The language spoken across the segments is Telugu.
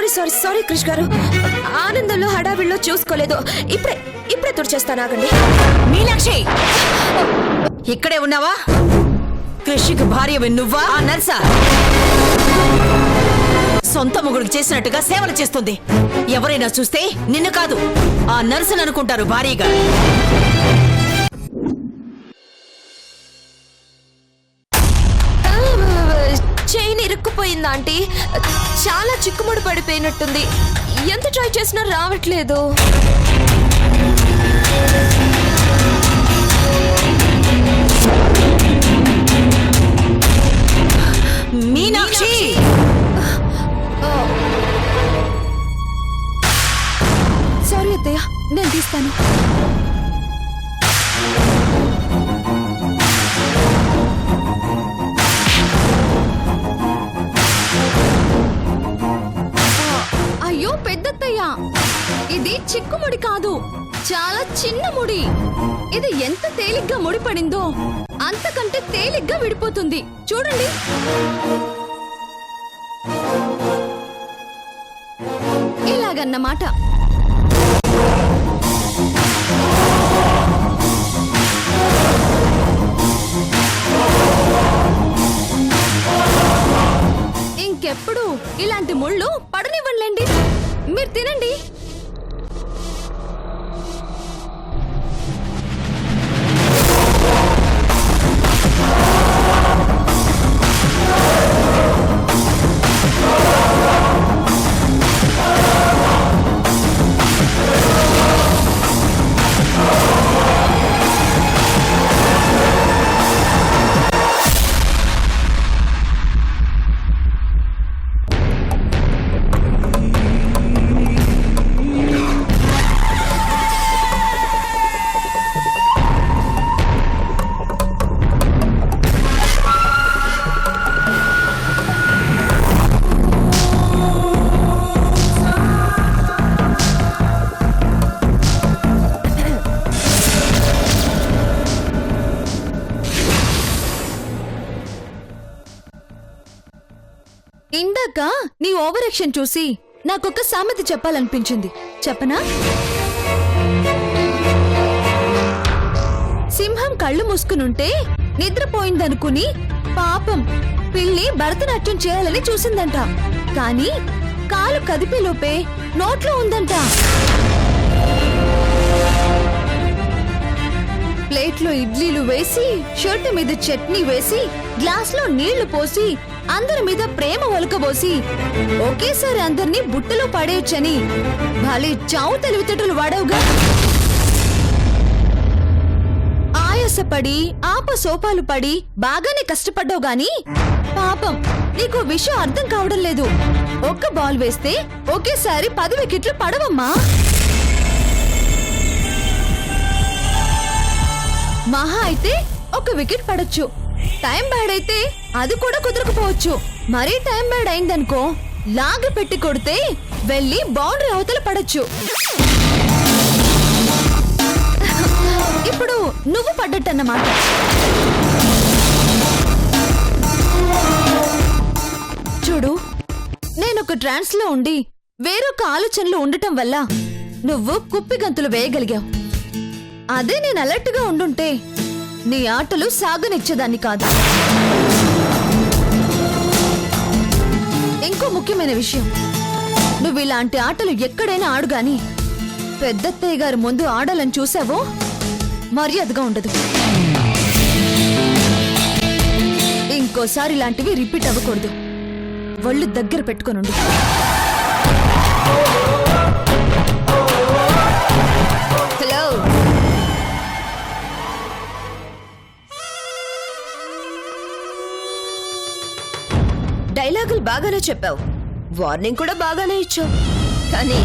సారీ సారీ సారీ క్రిష్ గారు. ఆనందంలో హడావిడిలో చూసుకోలేదు. ఇప్పుడే ఇప్పుడే తుడిచేస్తాను ఆగండి. మీనాక్షి! ఇక్కడే ఉన్నావా? కృషికి భార్య నువ్వా? ఆ నర్సా? సొంత మొగుడికి చేసినట్టుగా సేవలు చేస్తుంది. ఎవరైనా చూస్తే నిన్ను కాదు. ఆ నర్సును అనుకుంటారు భారీగా ఇరుక్కుపోయిందా ఆంటీ? చాలా చిక్కుముడి పడిపోయినట్టుంది. ఎంత ట్రై చేసినా రావట్లేదు. పడిందో అంతకంటే తేలిగ్గా విడిపోతుంది. చూడండి. ఇలాగన్నమాట. ఇంకెప్పుడు ఇలాంటి ముళ్ళు పడనివ్వండి. మీరు తినండి. రియాక్షన్ చూసి నాకొక సామెత చెప్పాలనిపించింది. చెప్పనా? సింహం కళ్ళు మూసుకునుంటే నిద్రపోయిందనుకుని పాపం పిల్లి భరతనాట్యం చేయాలని చూసిందంట. కానీ కాలు కదిపేలోపే నోట్లో ఉందంట. ప్లేట్లో ఇడ్లీలు వేసి షర్టు మీద చట్నీ వేసి గ్లాస్లో నీళ్ళు పోసి అందరి మీద ప్రేమ ఒలకబోసి ఒకేసారి అందరినీ బుట్టలో పడేయొచ్చని. భలే చావు తెలివితేటలు వాడవుగా. ఆయాసపడి ఆపసోపాలు పడి బాగానే కష్టపడ్డావు గాని పాపం నీకు విషయం అర్థం కావడం లేదు. ఒక్క బాల్ వేస్తే ఒకేసారి పది వికెట్లు పడవమ్మా. మహా అయితే ఒక వికెట్ పడచ్చు. టైం బ్యాడ్ అయితే అది కూడా కుదరకపోవచ్చు. మరీ టైం బ్యాడ్ అయిందనుకో లాగి పెట్టి కొడితే వెళ్ళి బౌండరీ అవతల పడచ్చు. ఇప్పుడు నువ్వు పడ్డట్టన్నమాట. చూడు నేను ఒక ట్రాన్స్లో ఉండి వేరొక ఆలోచనలో ఉండటం వల్ల నువ్వు కుప్పి గంతులు వేయగలిగావు. అదే నేను అలర్ట్గా ఉండుంటే నీ ఆటలు సాగనిచ్చేదాన్ని కాదు. ఇంకో ముఖ్యమైన విషయం. నువ్వు ఇలాంటి ఆటలు ఎక్కడైనా ఆడు గాని పెద్దత్తయ్య గారి ముందు ఆడాలని చూసావో మర్యాదగా ఉండదు. ఇంకోసారి ఇలాంటివి రిపీట్ అవ్వకూడదు. ఒళ్ళు దగ్గర పెట్టుకొనుండు. డైలాగులు బాగానే చెప్పావు. వార్నింగ్ కూడా బాగానే ఇచ్చావు. కానీ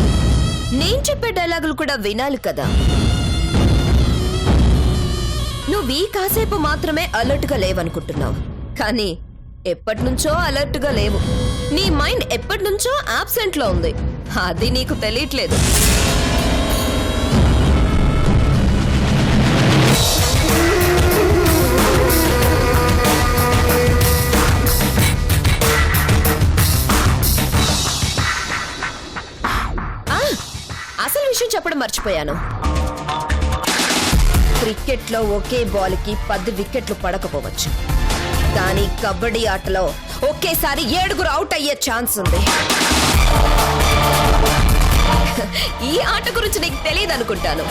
నేను చెప్పే డైలాగులు కూడా వినాలి కదా. నువ్వు ఈ కాసేపు మాత్రమే అలర్ట్గా లేవనుకుంటున్నావు. కానీ ఎప్పటి నుంచో లేవు. నీ మైండ్ ఎప్పటి నుంచో ఉంది. అది నీకు తెలియట్లేదు. కూడా మర్చిపోయాను. క్రికెట్లో ఒకే బాల్కి పది వికెట్లు పడకపోవచ్చు. కానీ కబడ్డీ ఆటలో ఒకేసారి ఏడుగురు అవుట్ అయ్యే ఛాన్స్ ఉంది. ఈ ఆట గురించి నీకు తెలియదు అనుకుంటాను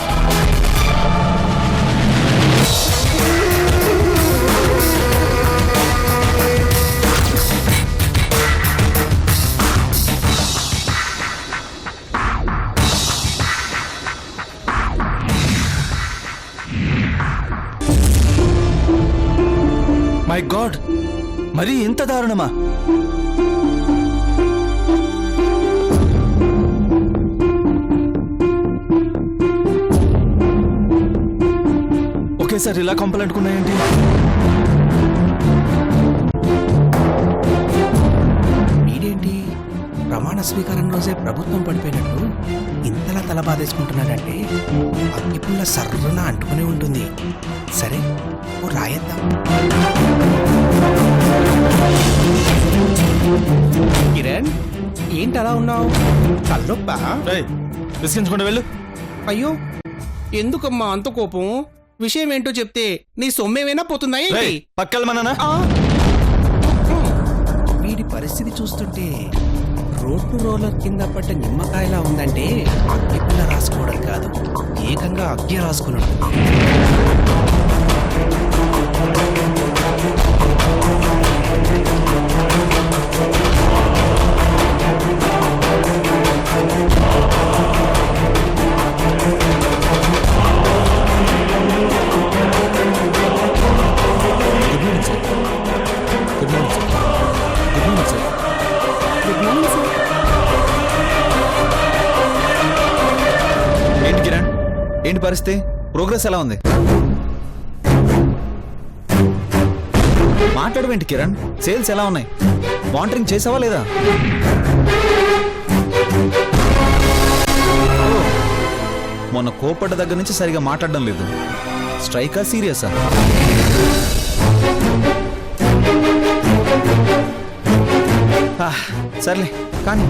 మరీ ఇంత దారుణమా? ఒకేసారి ఇలా కంపలంటుకున్నాయేంటి? వీడేంటి ప్రమాణ స్వీకారం రోజే ప్రభుత్వం పడిపోయినట్టు ఇంతలా తల బాధేసుకుంటున్నాడంటే అగ్గిపుల్ల సర్రున అంటుకునే ఉంటుంది. సరే ఓ రాయేద్దాం. కిరణ్ ఏంటి అలా ఉన్నావు? విసిగించకుండా వెళ్ళు. అయ్యో ఎందుకమ్మా అంత కోపం? విషయం ఏంటో చెప్తే నీ సొమ్మేమైనా పోతుందా ఏంటి? హ్మ్. వీడి పరిస్థితి చూస్తుంటే రోడ్డు రోలర్ కింద పడ్డ నిమ్మకాయలా ఉందంటే అగ్గి పుల్ల రాసుకోవడం కాదు. ఏకంగా అగ్గి రాసుకుని ఏంటి కిరణ్? ఏంటి పరిస్థితి? ప్రోగ్రెస్ ఎలా ఉంది? మాట్లాడవేంటి కిరణ్? సేల్స్ ఎలా ఉన్నాయి? మానిటరింగ్ చేసావా లేదా? మొన్న కోపడ్డ దగ్గర నుంచి సరిగా మాట్లాడడం లేదు. స్ట్రైకా సీరియసా? సర్లే కానీ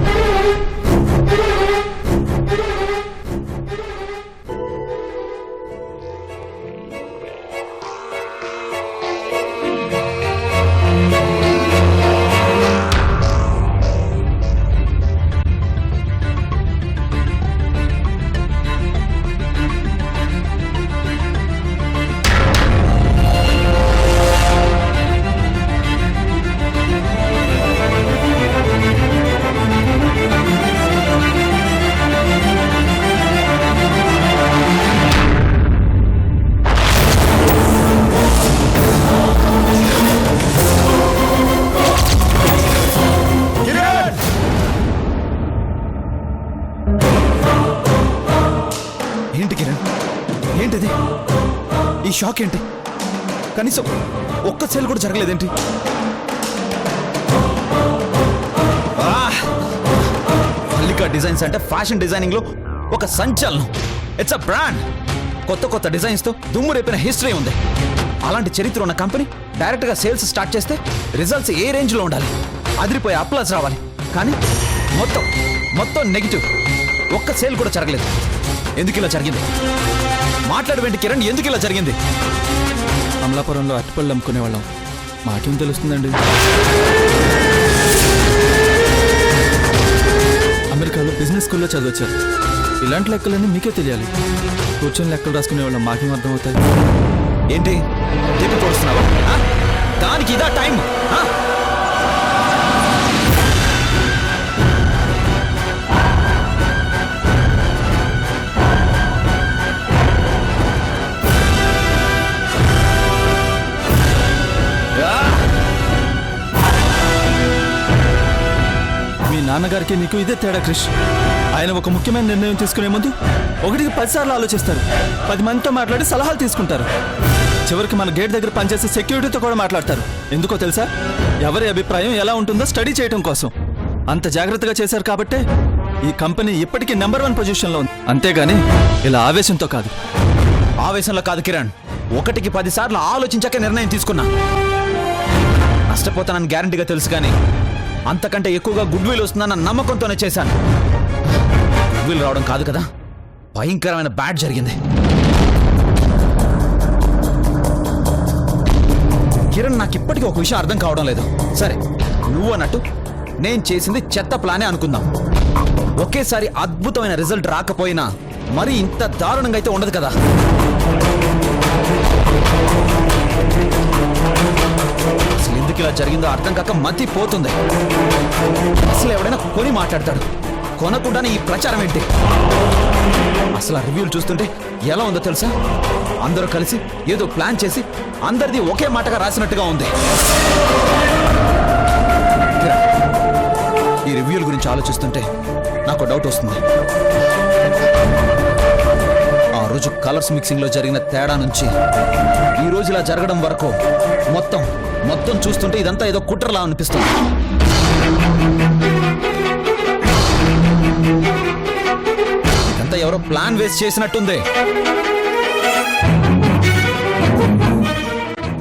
కనీసం ఒక్క సేల్ కూడా జరగలేదేంటి? మల్లికా డిజైన్స్ అంటే ఫ్యాషన్ డిజైనింగ్లో ఒక సంచలనం. ఇట్స్ అ బ్రాండ్ కొత్త కొత్త డిజైన్స్తో దుమ్ము రేపిన హిస్టరీ ఉంది. అలాంటి చరిత్ర ఉన్న కంపెనీ డైరెక్ట్గా సేల్స్ స్టార్ట్ చేస్తే రిజల్ట్స్ ఏ రేంజ్లో ఉండాలి? అదిరిపోయే అప్లాస్ రావాలి. కానీ మొత్తం మొత్తం నెగిటివ్ ఒక్క సేల్ కూడా జరగలేదు. ఎందుకు ఇలా జరిగింది? మాట్లాడవేంటి కిరణ్ ఎందుకు ఇలా జరిగింది? అమలాపురంలో అరటిపళ్ళు అమ్ముకునేవాళ్ళం. మాకేం తెలుస్తుందండి? అమెరికాలో బిజినెస్ స్కూల్లో చదివచ్చారు. ఇలాంటి లెక్కలన్నీ మీకే తెలియాలి. కూర్చొని లెక్కలు రాసుకునేవాళ్ళం మాకేం అర్థమవుతాయి? ఏంటి? చెప్పి పొడుస్తున్నావా దానికి ఇదా టైం గారికి నీకు ఇదే తేడా క్రిష్. ఆయన ఒక ముఖ్యమైన నిర్ణయం తీసుకునే ముందు ఒకటికి పదిసార్లు ఆలోచిస్తారు. పది మందితో మాట్లాడి సలహాలు తీసుకుంటారు. చివరికి మన గేట్ దగ్గర పనిచేసే సెక్యూరిటీతో కూడా మాట్లాడతారు. ఎందుకో తెలుసా? ఎవరి అభిప్రాయం ఎలా ఉంటుందో స్టడీ చేయడం కోసం. అంత జాగ్రత్తగా చేశారు కాబట్టే ఈ కంపెనీ ఇప్పటికీ నెంబర్ వన్ పొజిషన్లో ఉంది. అంతేగాని ఇలా ఆవేశంతో కాదు. ఆవేశంలో కాదు కిరణ్. ఒకటికి పది సార్లు ఆలోచించాక నిర్ణయం తీసుకున్నా. నష్టపోతానని గ్యారంటీగా తెలుసు కానీ అంతకంటే ఎక్కువగా గుడ్ విల్ వస్తుందన్న నమ్మకంతోనే చేశాను. గుడ్ విల్ రావడం కాదు కదా? భయంకరమైన బ్యాడ్ జరిగింది. కిరణ్ నాకు ఇప్పటికీ ఒక విషయం అర్థం కావడం లేదు. సరే నువ్వు అన్నట్టు నేను చేసింది చెత్త ప్లానే అనుకుందాం. ఒకేసారి అద్భుతమైన రిజల్ట్ రాకపోయినా మరి ఇంత దారుణంగా అయితే ఉండదు కదా? అసలు ఎందుకు ఇలా జరిగిందో అర్థం కాక మతి పోతుంది అసలు ఎవడైనా కొని మాట్లాడతాడు. కొనకుండానే ఈ ప్రచారం ఏంటి? అసలు ఆ రివ్యూలు చూస్తుంటే ఎలా ఉందో తెలుసా? అందరూ కలిసి ఏదో ప్లాన్ చేసి అందరిది ఒకే మాటగా రాసినట్టుగా ఉంది. ఈ రివ్యూల గురించి ఆలోచిస్తుంటే నాకు డౌట్ వస్తుంది. రోజు కలర్స్ మిక్సింగ్లో జరిగిన తేడా నుంచి ఈ రోజు ఇలా జరగడం వరకు మొత్తం మొత్తం చూస్తుంటే ఇదంతా ఏదో కుట్రలా అనిపిస్తుంది. ఇదంతా ఎవరో ప్లాన్ వేస్ట్ చేసినట్టుంది.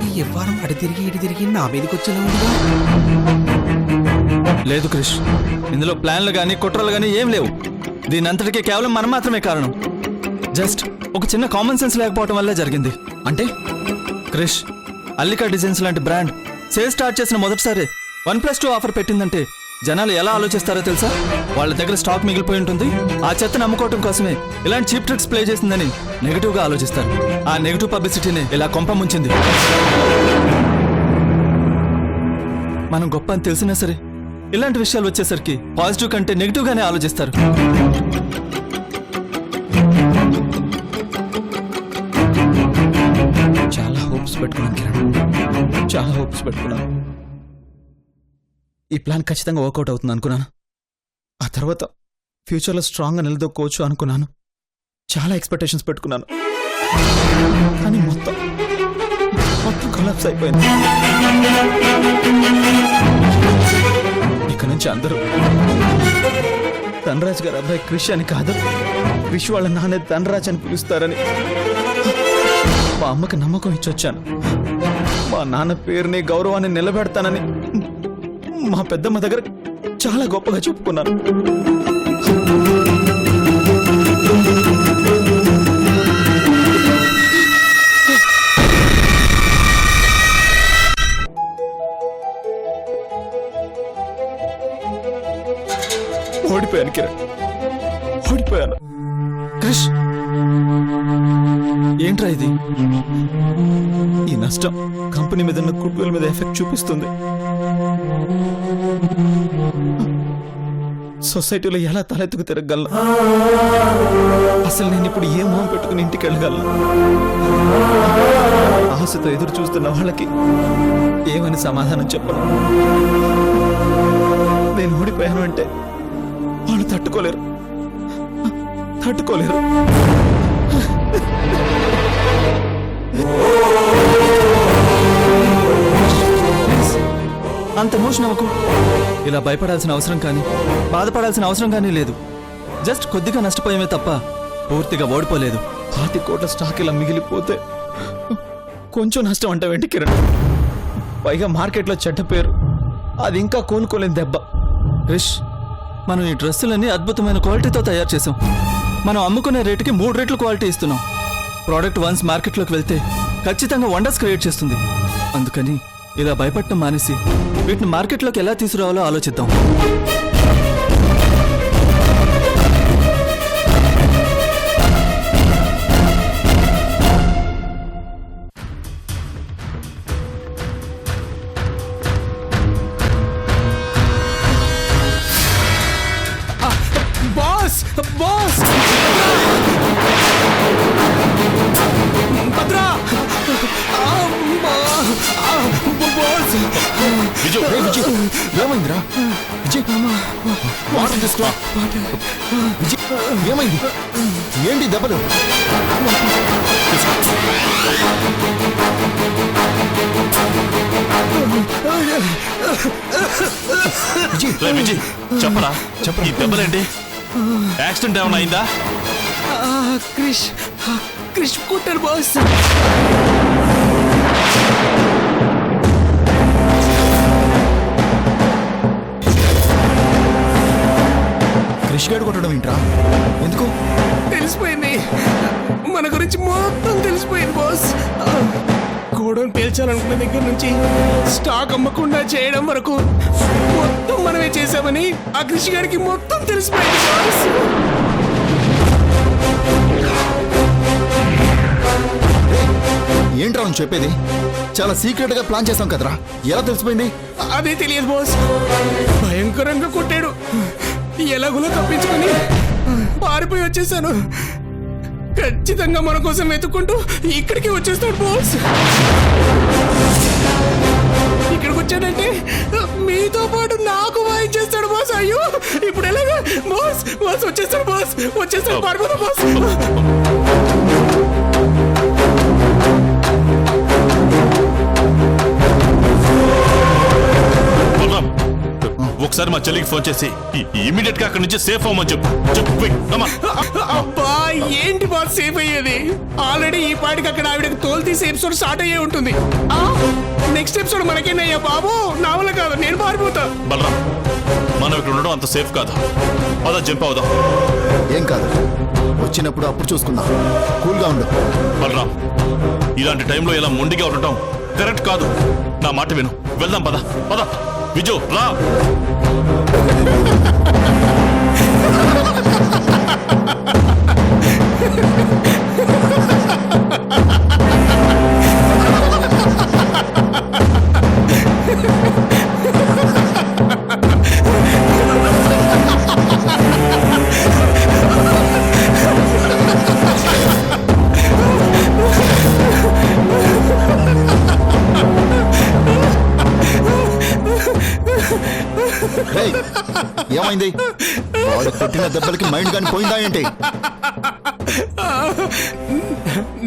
ఈ వ్యవహారం అటు తిరిగి ఇటు తిరిగి నా మీదకి వచ్చేలా లేదు క్రిష్ ఇందులో ప్లాన్లు కానీ కుట్రలు కానీ ఏం లేవు. దీని అంతటికీ కేవలం మనం మాత్రమే కారణం. ఒక చిన్న కామన్ సెన్స్ లేకపోవడం వల్లే జరిగింది. అంటే? క్రిష్ అల్లికా డిజైన్స్ లాంటి బ్రాండ్ సేల్ స్టార్ట్ చేసిన మొదటిసారి వన్ ప్లస్ టూ ఆఫర్ పెట్టిందంటే జనాలు ఎలా ఆలోచిస్తారో తెలుసా? వాళ్ళ దగ్గర స్టాక్ మిగిలిపోయి ఉంటుంది. ఆ చెత్తను నమ్ముకోవటం కోసమే ఇలాంటి చీప్ ట్రిక్స్ ప్లే చేసిందని నెగిటివ్గా ఆలోచిస్తారు. ఆ నెగిటివ్ పబ్లిసిటీని ఇలా కొంప ముంచింది. మనం గొప్ప అని తెలిసినా సరే ఇలాంటి విషయాలు వచ్చేసరికి పాజిటివ్ కంటే నెగిటివ్గానే ఆలోచిస్తారు. హోప్స్ పెట్టుకున్నాను కిరణ్. చాలా హోప్స్ పెట్టుకున్నాను ఈ ప్లాన్ ఖచ్చితంగా వర్కౌట్ అవుతుంది అనుకున్నాను. ఆ తర్వాత ఫ్యూచర్లో స్ట్రాంగ్గా నిలదొక్కోవచ్చు అనుకున్నాను. చాలా ఎక్స్పెక్టేషన్స్ పెట్టుకున్నాను. కానీ మొత్తం మొత్తం కొలాప్స్ అయిపోయింది. ఇక నుంచి అందరూ ధనరాజ్ గారు అబ్బాయి క్రిష్ అని కాదు క్రిష్ వాళ్ళ నాన్న ధనరాజ్ అని పిలుస్తారని మా అమ్మకి నమ్మకం ఇచ్చొచ్చాను మా నాన్న పేరుని గౌరవాన్ని నిలబెడతానని మా పెద్దమ్మ దగ్గర చాలా గొప్పగా చెప్పుకున్నాను. చూపిస్తుంది. సొసైటీలో ఎలా తలెత్తుకు తిరగలను అసలు నేను ఇప్పుడు ఏ మొహం పెట్టుకుని ఇంటికి వెళ్ళగలను? ఆశతో ఎదురు చూస్తున్న వాళ్ళకి ఏమని సమాధానం చెప్పను? నేను ఓడిపోయాను అంటే వాళ్ళు తట్టుకోలేరు. తట్టుకోలేరు. అంత ఎమోషన్ అవ్వకు ఇలా భయపడాల్సిన అవసరం కానీ బాధపడాల్సిన అవసరం కానీ లేదు. జస్ట్ కొద్దిగా నష్టపోయామే తప్ప పూర్తిగా ఓడిపోలేదు. పాతి కోట్ల స్టాక్ ఇలా మిగిలిపోతే కొంచెం నష్టం అంటావేంటి కిరణ్? పైగా మార్కెట్లో చెడ్డ పేరు అది ఇంకా కోలుకోలేని దెబ్బ. క్రిష్ మనం ఈ డ్రెస్సులన్నీ అద్భుతమైన క్వాలిటీతో తయారు చేసాం మనం అమ్ముకునే రేటుకి మూడు రెట్లు క్వాలిటీ ఇస్తున్నాం. ప్రోడక్ట్ వన్స్ మార్కెట్లోకి వెళ్తే ఖచ్చితంగా వండర్స్ క్రియేట్ చేస్తుంది. అందుకని ఇలా భయపడటం మానేసి వీటిని మార్కెట్లోకి ఎలా తీసుకురావాలో ఆలోచిద్దాం. విజయ్. రే విజయ్ చెప్పరా చెప్పరా? ఈ దెబ్బలేంటి? యాక్సిడెంట్ ఏమైనా అయిందా? క్రిష్ క్రిష్ కుట్టారు బాస్. క్రిష్ గడు కొట్టడం ఏంట్రా? ఎందుకు? తెలిసిపోయింది. మన గురించి మొత్తం తెలిసిపోయింది బాస్. గోడౌన్ పేల్చాలనుకున్న దగ్గర నుంచి స్టాక్ అమ్మకుండా చేయడం వరకు మొత్తం మనమే చేసామని ఆ కృషి గారికి మొత్తం తెలిసిపోయింది బాస్. ఏంట్రా నువ్వు చెప్పేది? చాలా సీక్రెట్గా ప్లాన్ చేసాం కదరా. ఎలా తెలిసిపోయింది? అదే తెలియదు బాస్. భయంకరంగా కొట్టాడు. ఎలాగులో తప్పించుకొని పారిపోయి వచ్చేసాను. ఖచ్చితంగా మన కోసం వెతుక్కుంటూ ఇక్కడికి వచ్చేస్తాడు బాస్. ఇక్కడికి వచ్చాడంటే మీతో పాటు నాకు వాయించేస్తాడు బాస్. అయ్యో ఇప్పుడు ఎలాగా? బాస్ బాస్ వచ్చేస్తాడు బాస్ వచ్చేస్తాడు పారిపోతాడు బాస్. ఒకసారి మా చెల్లికి ఫోన్ చేసి ఇమీడియట్గా అక్కడి నుంచి సేఫ్ అవ్వమని చెప్పు. చెప్పు. అబ్బా ఏంటి బాస్ సేఫ్ అయ్యేది? ఆల్రెడీ ఈ పాటికి అక్కడ ఆవిడకి తోలు తీసి ఎపిసోడ్ స్టార్ట్ అయ్యే ఉంటుంది. నెక్స్ట్ ఎపిసోడ్ మనకేనయ్యా బాబు? నా వల్ల కాదు నేను పారిపోతా బలరాం మనం ఇక్కడ ఉండడం అంత సేఫ్ కాదు. పద జంప్ అవుదాం. ఏం కాదు. వచ్చినప్పుడు అప్పుడు చూసుకుందాం. కూల్గా ఉండు. బలరాం ఇలాంటి టైంలో ఇలా మొండిగా ఉండటం. కరెక్ట్ కాదు. నా మాట విను. వెళ్దాం పద పద. విజు రా. కొట్టిన దెబ్బలకి మైండ్ కానీ పోయిందా ఏంటి?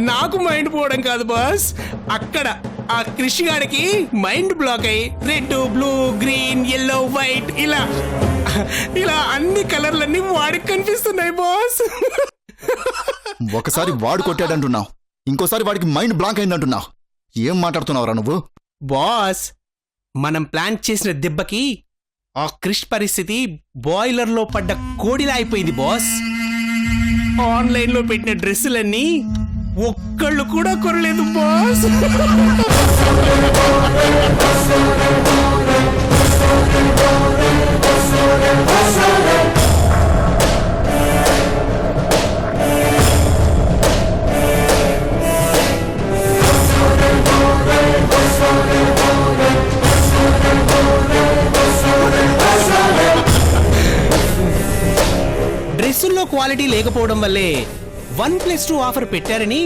నాకు మైండ్ పోవడం కాదు బాస్. అక్కడ ఆ కృషి గాడికి మైండ్ బ్లాక్ అయ్యి red blue green yellow white ఇలా ఇలా అన్ని కలర్లన్నీ వాడికి కనిపిస్తున్నాయి బాస్. ఒకసారి వాడు కొట్టాడంటున్నావు. ఇంకోసారి వాడికి మైండ్ బ్లాంక్ అయిందంటున్నావు. ఏం మాట్లాడుతున్నావురా నువ్వు? బాస్ మనం ప్లాన్ చేసిన దెబ్బకి ఆ క్రిష్ పరిస్థితి బాయిలర్లో పడ్డ కోడిలా అయిపోయింది బాస్. ఆన్లైన్లో పెట్టిన డ్రెస్సులన్నీ ఒక్కళ్ళు కూడా కొనలేదు బాస్. క్వాలిటీ లేకపోవడం వల్లే వన్ ప్లస్ టూ ఆఫర్ పెట్టారని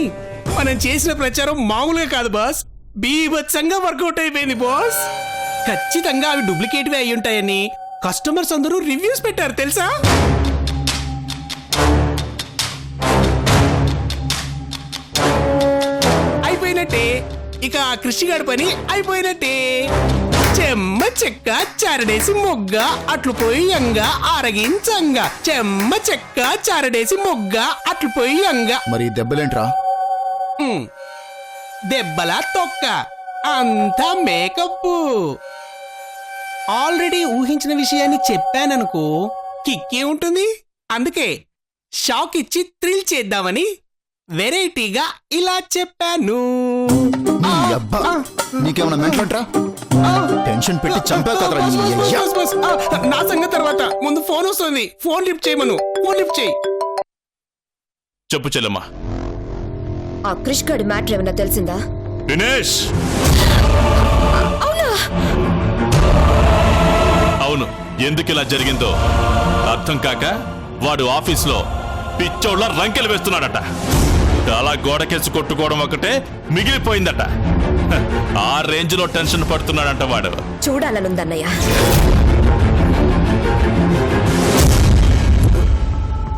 మనం చేసిన ప్రచారం మామూలుగా కాదు బాస్. బీభత్సంగా వర్కౌట్ అయిపోయింది బాస్. ఖచ్చితంగా అవి డూప్లికేట్వే అయి ఉంటాయని కస్టమర్స్ అందరూ రివ్యూస్ పెట్టారు తెలుసా? అయిపోయినట్టే. ఇక ఆ కృషిగాడి పని అయిపోయినట్టే. చెమ్మ చెక్క చారడేసి మొగ్గ అట్లు పొయ్యంగా ఆరగించంగా. చెమ్మ చెక్క చారడేసి మొగ్గ అట్లు పొయ్యంగా. మరి దెబ్బలేంట్రా? ఉమ్. దెబ్బల తొక్క అంతా మేకప్ ఆల్రెడీ ఊహించిన విషయాన్ని చెప్పాననుకో కిక్కే ఉంటుంది. అందుకే షాక్ ఇచ్చి థ్రిల్ చేద్దామని వెరైటీగా ఇలా చెప్పాను. నీ అబ్బా నీకేమైనా మెంటలంట్రా టెన్షన్ పెట్టి చంపావు కదరా. బస్, బస్. ఆ, నా సంగతి తర్వాత. ముందు ఫోన్ వస్తుంది. ఫోన్ లిఫ్ట్ చేయమను ఫోన్ లిఫ్ట్ చేయి. చెప్పు చెల్లెమ్మా. ఆ క్రిష్ గడి మ్యాటర్ ఏమైనా తెలిసిందా? దినేష్! అవును? ఎందుకు ఇలా జరిగిందో అర్థం కాక వాడు ఆఫీస్లో పిచ్చోళ్ళ రంకెలు వేస్తున్నాడట. అలా గోడకేసి కొట్టుకోవడం ఒకటే మిగిలిపోయిందట. ఆ రేంజ్లో టెన్షన్ పడుతున్నాడంట వాడు. చూడాలనుందన్నయ్య.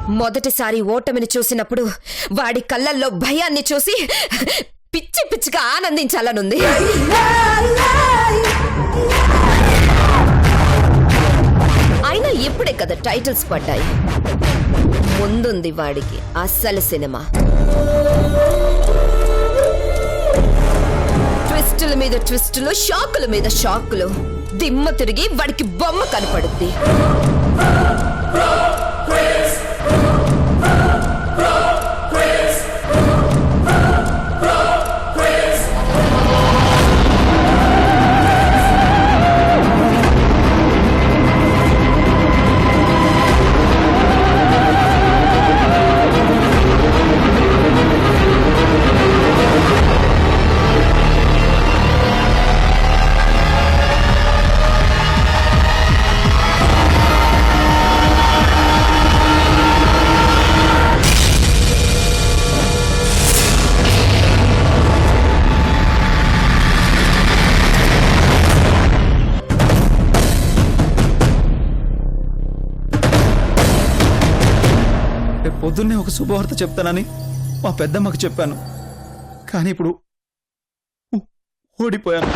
మొదటిసారి ఓటమిని చూసినప్పుడు వాడి కళ్ళల్లో భయాన్ని చూసి పిచ్చి పిచ్చిగా ఆనందించాలనుంది. అయినా ఇప్పుడే కదా టైటిల్స్ పడ్డాయి. ముందుంది వాడికి అస్సలు సినిమా. ట్విస్టుల మీద ట్విస్టులు షాకుల మీద షాకులు. దిమ్మ తిరిగి వాడికి బొమ్మ కనపడుద్ది. శుభవార్త చెప్తానని మా పెద్దమ్మకు చెప్పాను. కానీ ఇప్పుడు ఓడిపోయాను.